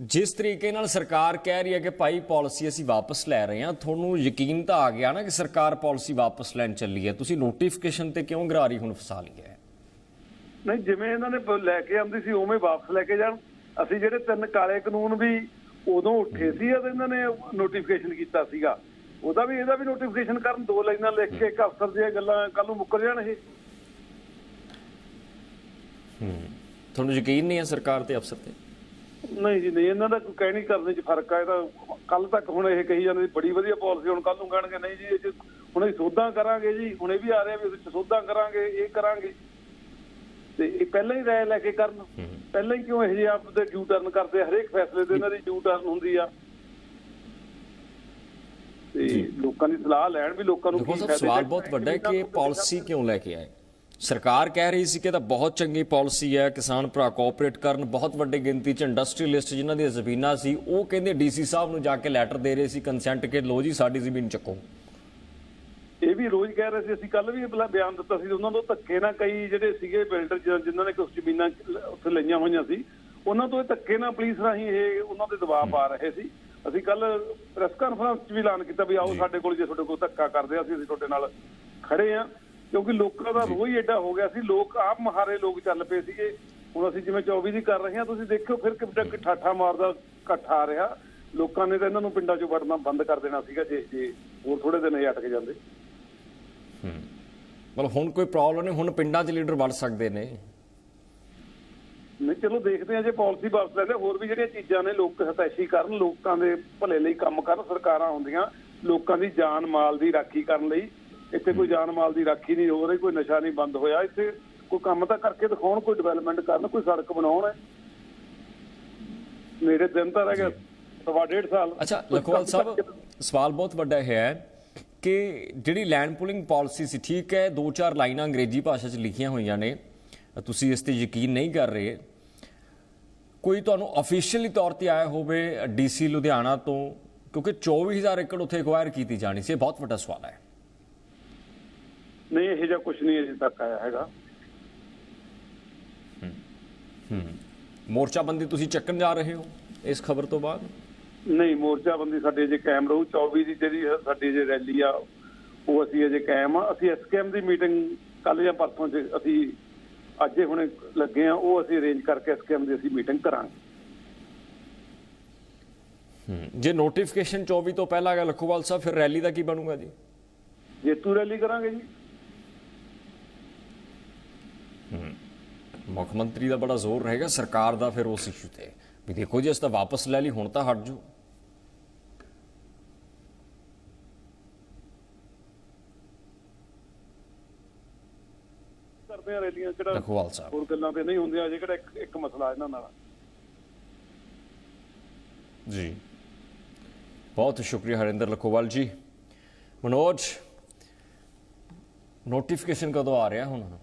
ਜਿਸ ਤਰੀਕੇ ਨਾਲ ਸਰਕਾਰ ਕਹਿ ਰਹੀ ਹੈ ਕਿ ਭਾਈ ਪਾਲਿਸੀ ਅਸੀਂ ਵਾਪਸ ਲੈ ਰਹੇ ਹਾਂ ਤੁਹਾਨੂੰ ਯਕੀਨ ਤਾਂ ਆ ਗਿਆ ਨਾ ਕਿ ਸਰਕਾਰ ਪਾਲਿਸੀ ਵਾਪਸ ਲੈਣ ਚੱਲੀ ਹੈ। ਤੁਸੀਂ ਨੋਟੀਫਿਕੇਸ਼ਨ ਤੇ ਕਿਉਂ ਗਰਾਰੀ ਹੁਣ ਫਸਾ ਲਈ ਹੈ? ਨਹੀਂ ਜਿਵੇਂ ਇਹਨਾਂ ਨੇ ਲੈ ਕੇ ਆਉਂਦੀ ਸੀ ਉਵੇਂ ਵਾਪਸ ਲੈ ਕੇ ਜਾਣ। ਅਸੀਂ ਜਿਹੜੇ ਤਿੰਨ ਕਾਲੇ ਕਾਨੂੰਨ ਵੀ ਉਦੋਂ ਉੱਠੇ ਸੀ ਤੇ ਇਹਨਾਂ ਨੇ ਨੋਟੀਫਿਕੇਸ਼ਨ ਕੀਤਾ ਸੀਗਾ। ਉਹਦਾ ਵੀ ਇਹਦਾ ਵੀ ਨੋਟੀਫਿਕੇਸ਼ਨ ਕਰਨ ਦੋ ਲਾਈਨਾਂ ਲਿਖ ਕੇ ਇੱਕ ਅਫਸਰ ਦੀਆਂ ਗੱਲਾਂ ਕੱਲ ਨੂੰ ਮੁੱਕਰ ਜਾਣ ਇਹ। ਤੁਹਾਨੂੰ ਯਕੀਨ ਨਹੀਂ ਹੈ ਸਰਕਾਰ ਤੇ ਅਫਸਰ ਤੇ? ਨਹੀਂ ਜੀ ਨਹੀਂ ਇਹਨਾਂ ਦਾ ਕੋਈ ਕਹਿਣੀ ਕਰਨੇ 'ਚ ਫ਼ਰਕ ਆ ਇਹਦਾ ਕੱਲ ਤੱਕ ਹੁਣ ਇਹ ਕਹੀ ਜਾਂਦੇ ਸੀ ਬੜੀ ਵਧੀਆ ਪਾਲਿਸੀ ਹੁਣ ਕੱਲ ਨੂੰ ਕਹਿਣਗੇ ਨਹੀਂ ਜੀ ਇਹ 'ਚ ਹੁਣ ਅਸੀਂ ਸੋਧਾਂ ਕਰਾਂਗੇ ਜੀ ਹੁਣ ਇਹ ਵੀ ਆ ਰਿਹਾ ਵੀ 'ਚ ਸੋਧਾਂ ਕਰਾਂਗੇ ਇਹ ਕਰਾਂਗੇ। ਤੇ ਇਹ ਪਹਿਲਾਂ ਹੀ ਰਾਇ ਲੈ ਕੇ ਕਰਨ। ਪਹਿਲਾਂ ਹੀ ਕਿਉਂ ਇਹ ਜਿਹੇ ਆਪ ਦੇ ਡਿਊ ਟਰਨ ਕਰਦੇ? ਹਰੇਕ ਫੈਸਲੇ ਤੇ ਇਹਨਾਂ ਦੀ ਡਿਊ ਟਰਨ ਹੁੰਦੀ ਆ। ਤੇ ਲੋਕਾਂ ਦੀ ਸਲਾਹ ਲੈਣ ਵੀ ਲੋਕਾਂ ਨੂੰ ਕੀ ਫਾਇਦੇ ਸਵਾਲ। ਬਹੁਤ ਵੱਡਾ ਹੈ ਕਿ ਇਹ ਪਾਲਿਸੀ ਕਿਉਂ ਲੈ ਕੇ ਆਏ? ਸਰਕਾਰ ਕਹਿ ਰਹੀ ਸੀ ਕਿ ਇਹ ਤਾਂ ਬਹੁਤ ਚੰਗੀ ਪਾਲਿਸੀ ਹੈ ਕਿਸਾਨ ਭਰਾ ਕੋਆਪਰੇਟ ਕਰਨ ਬਹੁਤ ਵੱਡੀ ਗਿਣਤੀ ਚ ਇੰਡਸਟਰੀਅਲਿਸਟ ਜਿਨ੍ਹਾਂ ਦੀਆਂ ਜ਼ਮੀਨਾਂ ਸੀ ਉਹ ਕਹਿੰਦੇ ਡੀਸੀ ਸਾਹਿਬ ਨੂੰ ਜਾ ਕੇ ਲੈਟਰ ਦੇ ਰਹੇ ਸੀ ਕੰਸੈਂਟ ਕਿ ਲੋ ਜੀ ਸਾਡੀ ਜ਼ਮੀਨ ਚੱਕੋ। ਇਹ ਵੀ ਰੋਜ਼ ਕਹਿ ਰਹੇ ਸੀ ਅਸੀਂ ਕੱਲ ਵੀ ਬਿਆਨ ਦਿੱਤਾ ਸੀ ਉਹਨਾਂ ਤੋਂ ਧੱਕੇ ਨਾਲ ਕਈ ਜਿਹੜੇ ਸੀਗੇ ਬਿਲਡਰ ਜਿਨ੍ਹਾਂ ਨੇ ਕੁਝ ਜ਼ਮੀਨਾਂ ਉੱਥੇ ਲਈਆਂ ਹੋਈਆਂ ਸੀ ਉਹਨਾਂ ਤੋਂ ਇਹ ਧੱਕੇ ਨਾਲ ਪੁਲਿਸ ਰਾਹੀਂ ਇਹ ਉਹਨਾਂ ਦੇ ਦਬਾਅ ਪਾ ਰਹੇ ਸੀ। ਅਸੀਂ ਕੱਲ ਪ੍ਰੈਸ ਕਾਨਫਰੰਸ 'ਚ ਵੀ ਐਲਾਨ ਕੀਤਾ ਵੀ ਆਓ ਸਾਡੇ ਕੋਲ ਜੇ ਤੁਹਾਡੇ ਕੋਲ ਧੱਕਾ ਕਰਦੇ ਆ ਅਸੀਂ ਤੁਹਾਡੇ ਨਾਲ ਖੜੇ ਆ। ਕਿਉਂਕਿ ਲੋਕਾਂ ਦਾ ਰੋਹ ਹੀ ਐਡਾ ਹੋ ਗਿਆ ਸੀ। ਲੋਕ ਆਪ ਮਹਾਰੇ ਲੋਕ ਚੱਲ ਪਏ ਸੀਗੇ। ਹੁਣ ਅਸੀਂ ਜਿਵੇਂ 24 ਦੀ ਕਰ ਰਹੇ ਹਾਂ ਤੁਸੀਂ ਦੇਖਿਓ ਫਿਰ ਕਿੱਦਾਂ ਕਿ ਠਾਠਾ ਮਾਰਦਾ ਇਕੱਠ ਆ ਰਿਹਾ। ਲੋਕਾਂ ਨੇ ਤਾਂ ਇਹਨਾਂ ਨੂੰ ਪਿੰਡਾਂ 'ਚੋਂ ਵੜਨਾ ਬੰਦ ਕਰ ਦੇਣਾ ਸੀਗਾ ਜੇ ਜੇ ਹੋਰ ਥੋੜੇ ਦਿਨ ਇਹ ਅਟਕ ਜਾਂਦੇ। ਮਤਲਬ ਹੁਣ ਕੋਈ ਪ੍ਰੋਬਲਮ ਨਹੀਂ ਹੁਣ ਪਿੰਡਾਂ 'ਚ ਲੀਡਰ ਵੜ ਸਕਦੇ ਨੇ। ਨਹੀਂ ਚਲੋ ਦੇਖਦੇ ਆ ਜੇ ਪਾਲਿਸੀ ਵਾਪਸ ਲੈਂਦੇ ਹੋਰ ਵੀ ਜਿਹੜੀਆਂ ਚੀਜ਼ਾਂ ਨੇ ਲੋਕ ਹਤੈਸ਼ੀ ਕਰਨ ਲੋਕਾਂ ਦੇ ਭਲੇ ਲਈ ਕੰਮ ਕਰਨ ਸਰਕਾਰਾਂ ਹੁੰਦੀਆਂ ਲੋਕਾਂ ਦੀ ਜਾਨ ਮਾਲ ਦੀ ਰਾਖੀ ਕਰਨ ਲਈ। ਇੱਥੇ ਕੋਈ ਜਾਨ ਮਾਲ ਦੀ ਰਾਖੀ ਨਹੀਂ ਹੋ ਰਹੀ ਕੋਈ ਨਸ਼ਾ ਨਹੀਂ ਬੰਦ ਹੋਇਆ। ਇੱਥੇ ਕੋਈ ਕੰਮ ਤਾਂ ਕਰਕੇ ਦਿਖਾਉਣ ਕੋਈ ਡਿਵੈਲਪਮੈਂਟ ਕਰਨ ਕੋਈ ਸੜਕ ਬਣਾਉਣ। ਮੇਰੇ ਦਿਨ ਤਾਂ ਰਹਿ ਗਏ ਸਵਾ ਡੇਢ ਸਾਲ। ਅੱਛਾ ਲਖਵਾਲ ਸਾਹਿਬ ਸਵਾਲ ਬਹੁਤ ਵੱਡਾ ਹੈ ਕਿ ਜਿਹੜੀ ਲੈਂਡ ਪੁਲਿੰਗ ਪਾਲਿਸੀ ਸੀ ਠੀਕ ਹੈ ਦੋ ਚਾਰ ਲਾਈਨਾਂ ਅੰਗਰੇਜ਼ੀ ਭਾਸ਼ਾ 'ਚ ਲਿਖੀਆਂ ਹੋਈਆਂ ਨੇ। ਤੁਸੀਂ ਇਸ ਤੇ ਯਕੀਨ ਨਹੀਂ ਕਰ ਰਹੇ। ਕੋਈ ਤੁਹਾਨੂੰ ਅਫੀਸ਼ੀਅਲੀ ਤੌਰ ਤੇ ਆਇਆ ਹੋਵੇ ਡੀਸੀ ਲੁਧਿਆਣਾ ਤੋਂ ਕਿਉਂਕਿ 24000 ਏਕੜ ਉੱਥੇ ਐਕਵਾਇਰ ਕੀਤੀ ਜਾਣੀ ਸੀ ਇਹ ਬਹੁਤ ਵੱਡਾ ਸਵਾਲ ਹੈ। ਨਹੀਂ ਇਹ ਜਿਹਾ ਕੁਝ ਨਹੀਂ ਅਜੇ ਤੱਕ ਆਇਆ ਹੈਗਾ। ਮੋਰਚਾਬੰਦੀ ਤੁਸੀਂ ਚੱਕਣ ਜਾ ਰਹੇ ਹੋ ਇਸ ਖਬਰ ਤੋਂ ਬਾਅਦ? ਨਹੀਂ ਮੋਰਚਾਬੰਦੀ ਸਾਡੇ ਜੇ ਕਾਇਮ ਰਹੂ। 24 ਦੀ ਜਿਹੜੀ ਸਾਡੀ ਜੇ ਰੈਲੀ ਆ ਉਹ ਅਸੀਂ ਅਜੇ ਕਾਇਮ ਆ। ਅਸੀਂ ਐਸਕੇਐਮ ਦੀ ਮੀਟਿੰਗ ਕੱਲ ਜਾਂ ਪਰਸੋਂ ਚ ਅਸੀਂ ਅੱਜ ਹੀ ਹੁਣੇ ਲੱਗੇ ਆ। ਉਹ ਅਸੀਂ ਅਰੇਂਜ ਕਰਕੇ ਐਸਕੇਐਮ ਦੀ ਅਸੀਂ ਮੀਟਿੰਗ ਕਰਾਂਗੇ। ਜੇ ਨੋਟੀਫਿਕੇਸ਼ਨ 24 ਤੋਂ ਪਹਿਲਾਂ ਗਿਆ ਲਖੋਵਾਲ ਸਾਹਿਬ ਫਿਰ ਰੈਲੀ ਦਾ ਕੀ ਬਣੂਗਾ ਜੀ? ਜੇਤੂ ਰੈਲੀ ਕਰਾਂਗੇ ਜੀ। ਮੁੱਖ ਮੰਤਰੀ ਦਾ ਬੜਾ ਜ਼ੋਰ ਰਹੇਗਾ ਸਰਕਾਰ ਦਾ ਫਿਰ ਉਸ ਇਸ਼ੂ ਤੇ। ਵੀ ਦੇਖੋ ਜੀ ਅਸੀਂ ਤਾਂ ਵਾਪਸ ਲੈ ਲਈ ਹੁਣ ਤਾਂ ਹਟ ਜਾਓ। ਕਰਦੇ ਆ ਰੈਲੀਆਂ ਕਿਹੜਾ ਲਖੋਵਾਲ ਸਾਹਿਬ। ਹੋਰ ਗੱਲਾਂ ਤੇ ਨਹੀਂ ਹੁੰਦੀਆਂ ਅਜੇ ਕਿਹੜਾ ਇੱਕ- ਇੱਕ ਮਸਲਾ ਇਹਨਾਂ ਨਾਲ। ਜੀ। ਬਹੁਤ ਸ਼ੁਕਰੀਆ ਹਰਿੰਦਰ ਲਖੋਵਾਲ ਜੀ। ਮਨੋਜ ਨੋਟੀਫਿਕੇਸ਼ਨ ਕਦੋਂ ਆ ਰਿਹਾ ਹੁਣ?